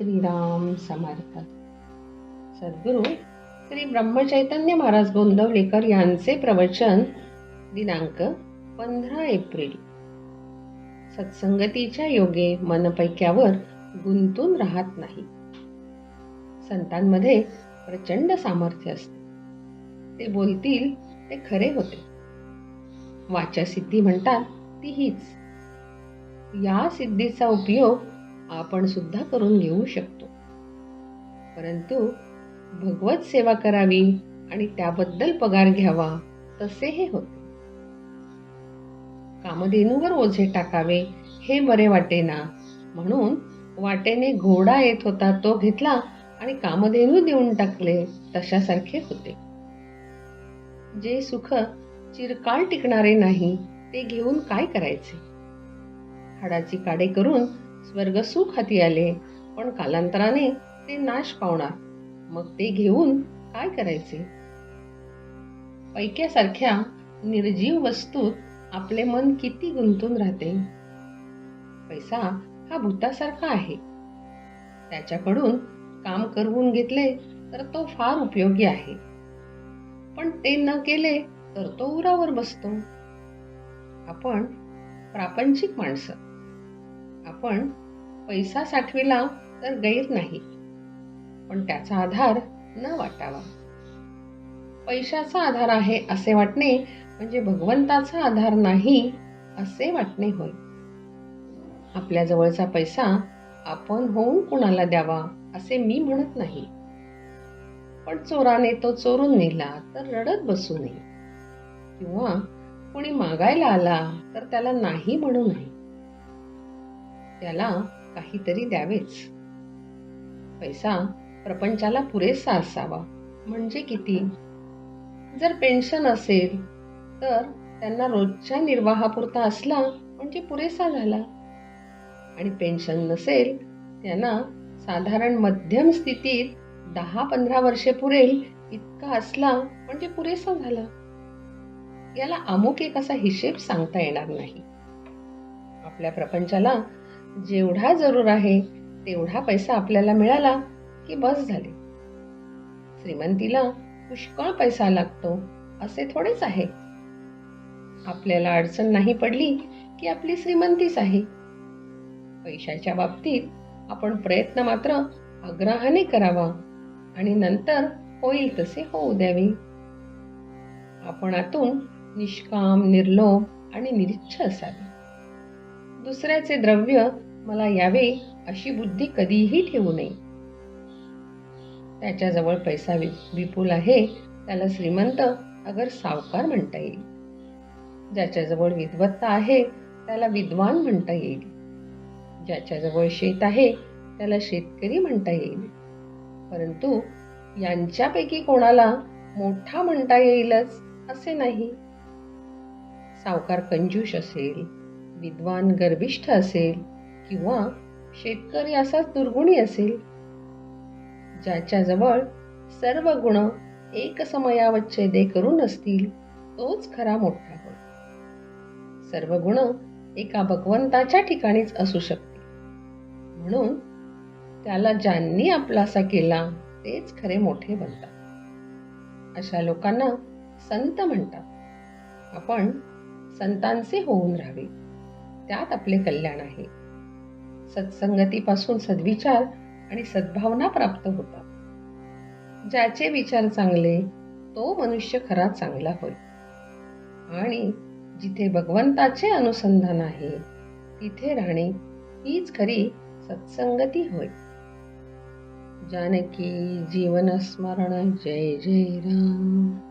श्रीराम समर्थ. सद्गुरू श्री ब्रह्मचैतन्य महाराज गोंदवलेकर यांचे प्रवचन दिनांक पंधरा एप्रिल. सत्संगतीच्या योगे मनपैक्यावर गुंतून राहत नाही. संतांमध्ये प्रचंड सामर्थ्य असते. ते बोलतील ते खरे होते. वाचा सिद्धी म्हणतात ती हीच या सिद्धीचा उपयोग आपण सुद्धा करून घेऊ शकतो. परंतु भगवत सेवा करावी आणि त्याबद्दल पगार घ्यावा तसे हे होते. कामधेनूवर ओझे टाकावे हे बरे वाटेना. म्हणून वाटेने घोडा येत होता तो घेतला आणि कामधेनू देऊन टाकले तशासारखे होते. जे सुख चिरकाळ टिकणारे नाही ते घेऊन काय करायचे? हाडाची काडे करून स्वर्ग सुख हाती आले पण कालांतराने ते नाश पावणार. मग ते घेऊन काय करायचे? पैक्यासारख्या निर्जीव वस्तूत आपले मन किती गुंतून राहते? पैसा हा भूतासारखा आहे. त्याच्याकडून काम करवून घेतले तर तो फार उपयोगी आहे. पण ते न केले तर तो उरावर बसतो. आपण प्रापंचिक माणसं. आपण पैसा साठविला तर गैर नाही. पण त्याचा आधार न वाटावा. पैशाचा आधार आहे असे वाटणे म्हणजे भगवंताचा आधार नाही असे वाटणे होय. आपल्या जवळचा पैसा आपण होऊन कुणाला द्यावा असे मी म्हणत नाही. पण चोराने तो चोरून नेला तर रडत बसू नये. किंवा कोणी मागायला आला तर त्याला नाही म्हणू नये. त्याला काहीतरी द्यावेच. पैसा प्रपंचाला पुरेसा असावा. म्हणजे किती? जर पेन्शन असेल तर त्यांना रोजच्या निर्वाहापुरता असला म्हणजे पुरेसा झाला. आणि पेन्शन नसेल त्यांना साधारण मध्यम स्थितीत दहा पंधरा वर्षे पुरेल इतका असला म्हणजे पुरेसा झाला. याला अमुक एक असा हिशेब सांगता येणार नाही. आपल्या प्रपंचाला जेवढा जरूर आहे तेवढा पैसा आपल्याला मिळाला की बस झाले. श्रीमंतीला पुष्कळ पैसा लागतो असे थोडेच आहे. आपल्याला अडचण नाही पडली की आपली श्रीमंतीच आहे. पैशाच्या बाबतीत आपण प्रयत्न मात्र आग्रहाने करावा आणि नंतर होईल तसे होऊ द्यावे. आपण आतून निष्काम निर्लोभ आणि निरीच्छ असावे. दुसऱ्याचे द्रव्य मला यावे अशी बुद्धी कधीही ठेवू नये. त्याच्याजवळ पैसा विपुल आहे त्याला श्रीमंत अगर सावकार म्हणता येईल. ज्याच्याजवळ विद्वत्ता आहे त्याला विद्वान म्हणता येईल. ज्याच्याजवळ शेत आहे त्याला शेतकरी म्हणता येईल. परंतु यांच्यापैकी कोणाला मोठा म्हणता येईलच असे नाही. सावकार कंजूष असेल विद्वान गर्भिष्ठ असेल किंवा शेतकरी असाच दुर्गुणी असेल ज्याच्याजवळ सर्व गुण एक समयावच्छेदे करून असतील तोच खरा मोठा होय सर्व गुण एका भगवंताच्या ठिकाणीच असू शकते म्हणून त्याला ज्यांनी आपलासा केला तेच खरे मोठे बनतात. अशा लोकांना संत म्हणतात. आपण संतांचे होऊन राहावे. त्यात आपले कल्याण आहे. सत्संगतीपासून सद्विचार आणि सद्भावना प्राप्त होतात. ज्याचे विचार चांगले तो मनुष्य खरा चांगला होय. आणि जिथे भगवंताचे अनुसंधान आहे तिथे राहणे हीच खरी सत्संगती होय. जानकी जीवन स्मरण जय जय राम.